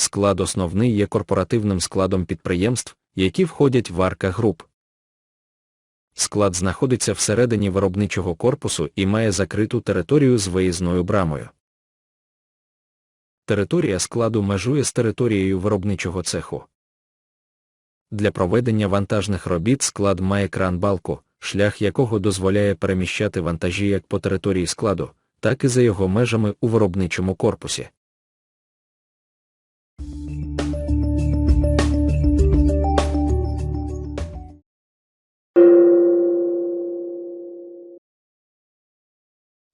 Склад основний є корпоративним складом підприємств, які входять в Арка Груп. Склад знаходиться всередині виробничого корпусу і має закриту територію з виїзною брамою. Територія складу межує з територією виробничого цеху. Для проведення вантажних робіт склад має кран балку, шлях якого дозволяє переміщати вантажі як по території складу, так і за його межами у виробничому корпусі.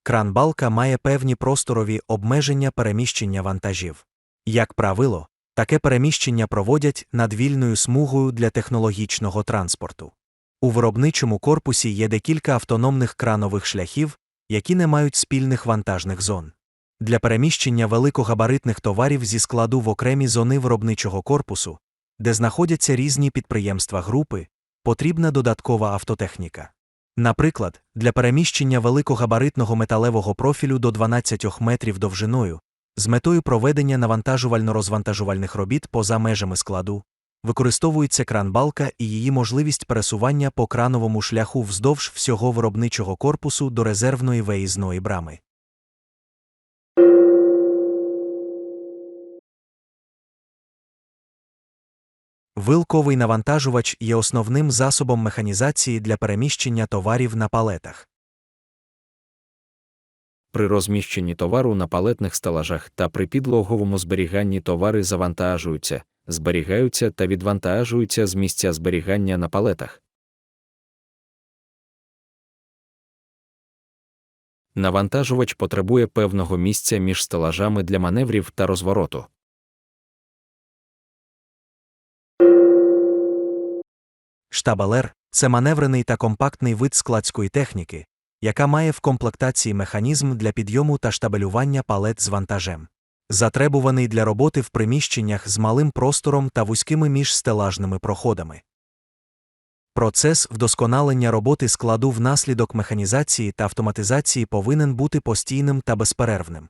Кран-балка має певні просторові обмеження переміщення вантажів. Як правило, таке переміщення проводять над вільною смугою для технологічного транспорту. У виробничому корпусі є декілька автономних кранових шляхів, які не мають спільних вантажних зон. Для переміщення великогабаритних товарів зі складу в окремі зони виробничого корпусу, де знаходяться різні підприємства групи, потрібна додаткова автотехніка. Наприклад, для переміщення великогабаритного металевого профілю до 12 метрів довжиною, з метою проведення навантажувально-розвантажувальних робіт поза межами складу, використовується кран-балка і її можливість пересування по крановому шляху вздовж всього виробничого корпусу до резервної виїзної брами. Вилковий навантажувач є основним засобом механізації для переміщення товарів на палетах. При розміщенні товару на палетних стелажах та при підлоговому зберіганні товари завантажуються, зберігаються та відвантажуються з місця зберігання на палетах. Навантажувач потребує певного місця між стелажами для маневрів та розвороту. Штабелер це маневрений та компактний вид складської техніки, яка має в комплектації механізм для підйому та штабелювання палет з вантажем. Затребуваний для роботи в приміщеннях з малим простором та вузькими міжстелажними проходами. Процес вдосконалення роботи складу внаслідок механізації та автоматизації повинен бути постійним та безперервним.